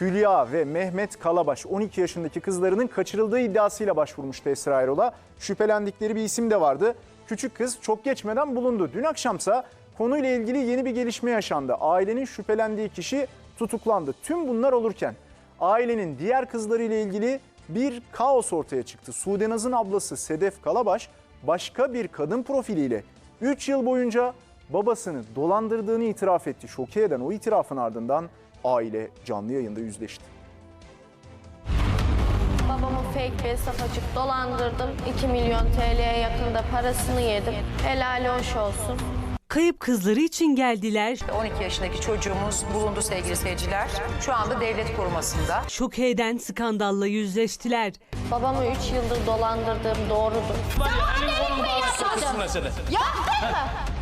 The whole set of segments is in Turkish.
Hülya ve Mehmet Kalabaş 12 yaşındaki kızlarının kaçırıldığı iddiasıyla başvurmuştu Esra Erol'a. Şüphelendikleri bir isim de vardı. Küçük kız çok geçmeden bulundu. Dün akşamsa konuyla ilgili yeni bir gelişme yaşandı. Ailenin şüphelendiği kişi tutuklandı. Tüm bunlar olurken ailenin diğer kızlarıyla ilgili bir kaos ortaya çıktı. Sudenaz'ın ablası Sedef Kalabaş başka bir kadın profiliyle 3 yıl boyunca babasını dolandırdığını itiraf etti. Şoke eden o itirafın ardından aile canlı yayında yüzleşti. Babamı fake bir hesap açıp dolandırdım. 2 milyon TL'ye yakında parasını yedim. Helali hoş olsun. Kayıp kızları için geldiler. 12 yaşındaki çocuğumuz bulundu sevgili seyirciler. Şu anda devlet korumasında. Şoke eden skandalla yüzleştiler. Babamı 3 yıldır dolandırdığım doğrudur. Yaptın mı?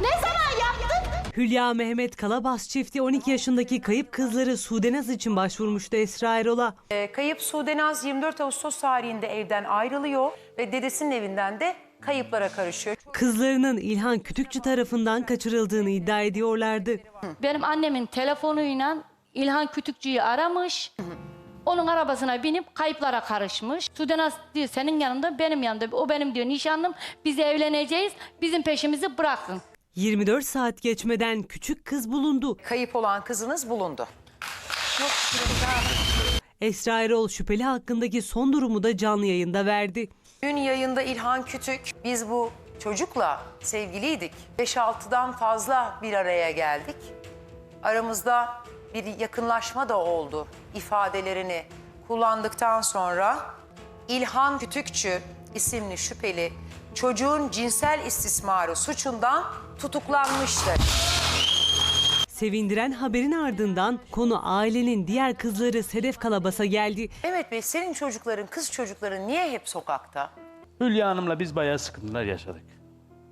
Ne zaman yaptın? Hülya Mehmet Kalabas çifti 12 yaşındaki kayıp kızları Sudenaz için başvurmuştu Esra Erol'a. Ee, kayıp Sudenaz 24 Ağustos tarihinde evden ayrılıyor ve dedesinin evinden de kayıplara karışıyor. Kızlarının İlhan Kütükçü tarafından kaçırıldığını iddia ediyorlardı. Benim annemin telefonuyla İlhan Kütükçü'yü aramış. Onun arabasına binip kayıplara karışmış. Sudenaz diyor senin yanında benim yanımda. O benim diyor nişanlım. Biz evleneceğiz. Bizim peşimizi bırakın. 24 saat geçmeden küçük kız bulundu. Kayıp olan kızınız bulundu. Esra Erol şüpheli hakkındaki son durumu da canlı yayında verdi. Dün yayında İlhan Kütük, biz bu çocukla sevgiliydik. 5-6'dan fazla bir araya geldik. Aramızda bir yakınlaşma da oldu ifadelerini kullandıktan sonra İlhan Kütükçü isimli şüpheli çocuğun cinsel istismarı suçundan tutuklanmıştır. Sevindiren haberin ardından konu ailenin diğer kızları Sedef Kalabas'a geldi. Mehmet Bey senin çocukların, kız çocukların niye hep sokakta? Hülya Hanım'la biz bayağı sıkıntılar yaşadık.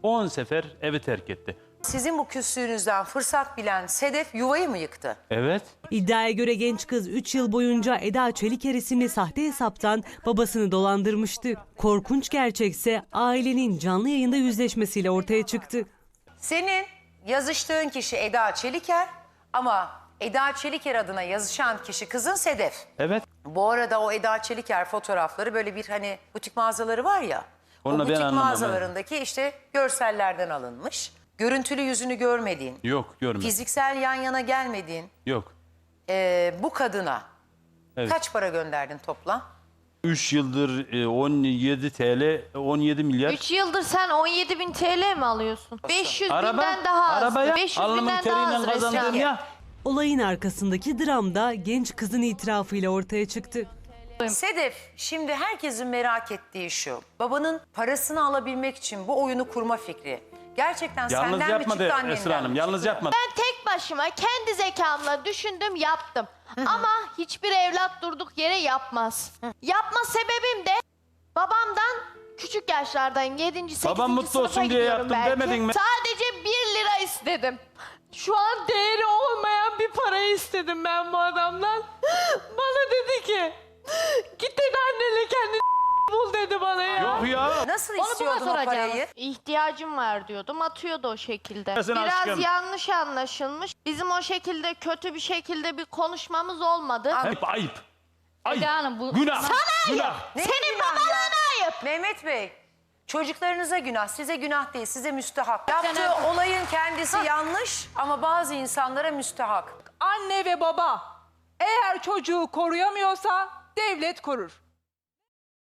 10 sefer evi terk etti. Sizin bu küslüğünüzden fırsat bilen Sedef yuvayı mı yıktı? Evet. İddiaya göre genç kız 3 yıl boyunca Eda Çeliker isimli sahte hesaptan babasını dolandırmıştı. Korkunç gerçekse ailenin canlı yayında yüzleşmesiyle ortaya çıktı. Senin yazıştığın kişi Eda Çeliker ama Eda Çeliker adına yazışan kişi kızın Sedef. Evet. Bu arada o Eda Çeliker fotoğrafları böyle bir hani butik mağazaları var ya. Onunla o ben butik anlamam, mağazalarındaki işte görsellerden alınmış. Görüntülü yüzünü görmediğin, Yok görmedim. fiziksel yan yana gelmediğin Yok. eee, bu kadına Evet. kaç para gönderdin toplam? 3 yıldır e, 17 TL 17 milyar. 3 yıldır sen 17 bin TL mi alıyorsun? 500 Araba, binden daha az. arabaya 500 alnımın binden daha teriyle az kazandığım Resmen. ya. Olayın arkasındaki dram da genç kızın itirafıyla ortaya çıktı. Sedef şimdi herkesin merak ettiği şu. Babanın parasını alabilmek için bu oyunu kurma fikri. Gerçekten Yalnız senden mi yapmadı çıktı annenden Esra Hanım. mi Yalnız çıktı? yapmadı. Ben tek başıma kendi zekamla düşündüm yaptım. Ama hiçbir evlat durduk yere yapmaz. Yapma sebebim de babamdan küçük yaşlardayım. 7. 8. Babam mutlu sınıfa olsun diye gidiyorum yaptım belki. demedin mi? Sadece 1 lira istedim. Şu an değeri olmayan bir parayı istedim ben bu adamdan. Bana dedi ki git dedi annenle kendini bul dedi bana ya. Yok ya. Nasıl Onu buna istiyordun o soracağım. parayı? İhtiyacım var diyordum. Atıyordu o şekilde. Sen Biraz aşkım. yanlış anlaşılmış. Bizim o şekilde kötü bir şekilde bir konuşmamız olmadı. Hep ayıp. Ayıp. Eda Hanım, bu- Günah. Günah. Ne Senin günah ya? ne ayıp? Mehmet Bey, çocuklarınıza günah, size günah değil, size müstehak. Yaptığı olayın kendisi yanlış ama bazı insanlara müstehak. Anne ve baba eğer çocuğu koruyamıyorsa devlet korur.